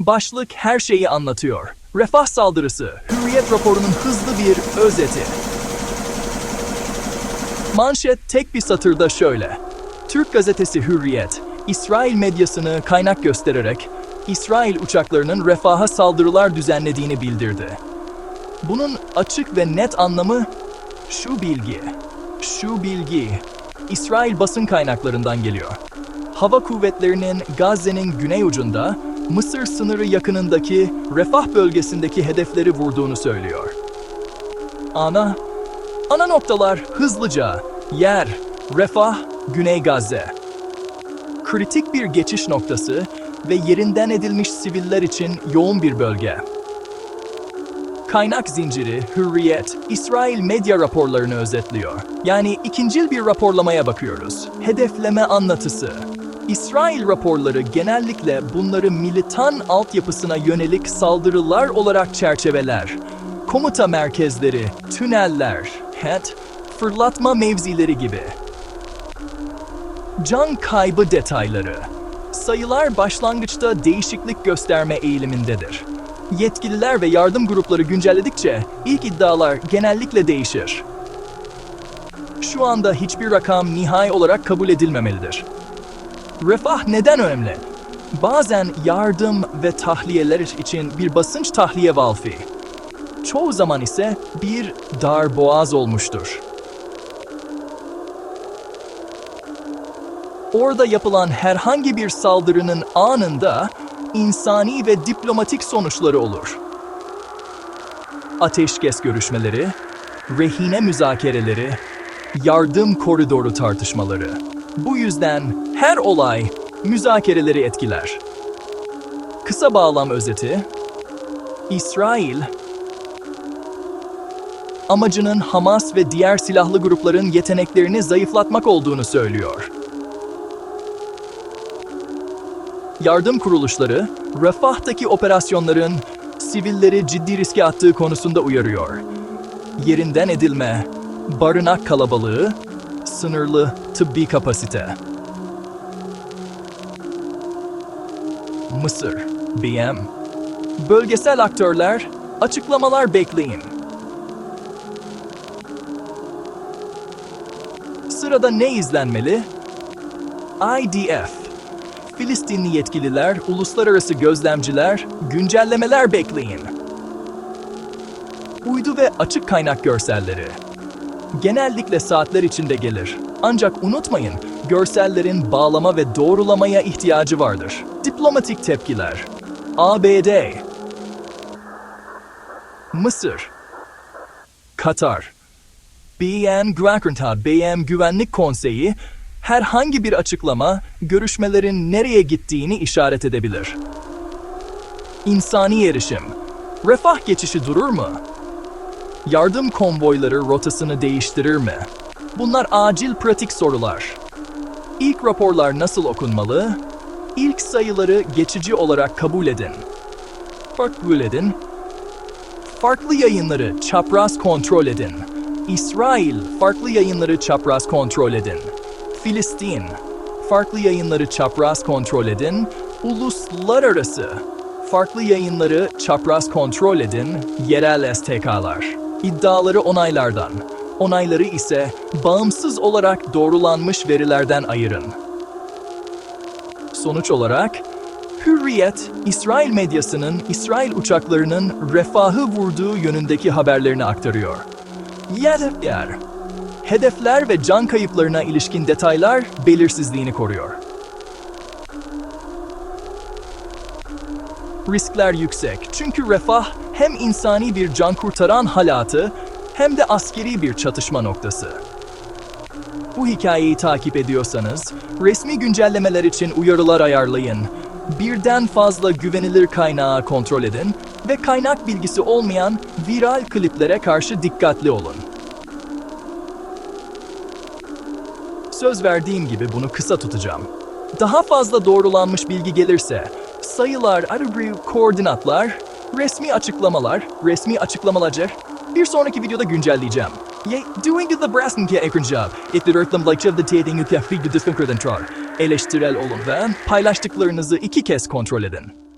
Başlık her şeyi anlatıyor. Refah saldırısı, Hürriyet raporunun hızlı bir özeti. Manşet tek bir satırda şöyle. Türk gazetesi Hürriyet, İsrail medyasını kaynak göstererek İsrail uçaklarının refaha saldırılar düzenlediğini bildirdi. Bunun açık ve net anlamı şu bilgi. Şu bilgi İsrail basın kaynaklarından geliyor. Hava kuvvetlerinin Gazze'nin güney ucunda Mısır sınırı yakınındaki Refah bölgesindeki hedefleri vurduğunu söylüyor. Ana Ana noktalar hızlıca yer, refah, Güney Gazze. Kritik bir geçiş noktası ve yerinden edilmiş siviller için yoğun bir bölge. Kaynak zinciri, hürriyet, İsrail medya raporlarını özetliyor. Yani ikincil bir raporlamaya bakıyoruz. Hedefleme anlatısı. İsrail raporları genellikle bunları militan altyapısına yönelik saldırılar olarak çerçeveler. Komuta merkezleri, tüneller, het, fırlatma mevzileri gibi. Can kaybı detayları. Sayılar başlangıçta değişiklik gösterme eğilimindedir. Yetkililer ve yardım grupları güncelledikçe ilk iddialar genellikle değişir. Şu anda hiçbir rakam nihai olarak kabul edilmemelidir. Refah neden önemli? Bazen yardım ve tahliyeler için bir basınç tahliye valfi. Çoğu zaman ise bir dar boğaz olmuştur. Orada yapılan herhangi bir saldırının anında insani ve diplomatik sonuçları olur. Ateşkes görüşmeleri, rehine müzakereleri, yardım koridoru tartışmaları. Bu yüzden her olay müzakereleri etkiler. Kısa bağlam özeti, İsrail amacının Hamas ve diğer silahlı grupların yeteneklerini zayıflatmak olduğunu söylüyor. Yardım kuruluşları, Refah'taki operasyonların sivilleri ciddi riske attığı konusunda uyarıyor. Yerinden edilme, barınak kalabalığı, sınırlı tıbbi kapasite. Mısır, BM. Bölgesel aktörler, açıklamalar bekleyin. Sırada ne izlenmeli? IDF. Filistinli yetkililer, uluslararası gözlemciler, güncellemeler bekleyin. Uydu ve açık kaynak görselleri. Genellikle saatler içinde gelir. Ancak unutmayın, görsellerin bağlama ve doğrulamaya ihtiyacı vardır. Diplomatik tepkiler. ABD Mısır Katar BM Güvenlik BM Güvenlik Konseyi herhangi bir açıklama görüşmelerin nereye gittiğini işaret edebilir. İnsani erişim. Refah geçişi durur mu? Yardım konvoyları rotasını değiştirir mi? Bunlar acil pratik sorular. İlk raporlar nasıl okunmalı? İlk sayıları geçici olarak kabul edin. Kabul edin. Farklı yayınları çapraz kontrol edin. İsrail farklı yayınları çapraz kontrol edin. Filistin farklı yayınları çapraz kontrol edin. Uluslararası farklı yayınları çapraz kontrol edin. Yerel STK'lar iddiaları onaylardan, onayları ise bağımsız olarak doğrulanmış verilerden ayırın. Sonuç olarak Hürriyet, İsrail medyasının İsrail uçaklarının refahı vurduğu yönündeki haberlerini aktarıyor. Yer yer. Hedefler ve can kayıplarına ilişkin detaylar belirsizliğini koruyor. Riskler yüksek çünkü refah hem insani bir can kurtaran halatı hem de askeri bir çatışma noktası. Bu hikayeyi takip ediyorsanız, resmi güncellemeler için uyarılar ayarlayın, birden fazla güvenilir kaynağı kontrol edin ve kaynak bilgisi olmayan viral kliplere karşı dikkatli olun. Söz verdiğim gibi bunu kısa tutacağım. Daha fazla doğrulanmış bilgi gelirse, sayılar, arabri, koordinatlar, resmi açıklamalar, resmi açıklamalar bir sonraki videoda güncelleyeceğim. Ye, doing the brassın ki ekran job. İttirörtlüm like the dating ülke figli diskon kredentrar. Eleştirel olun ve paylaştıklarınızı iki kez kontrol edin.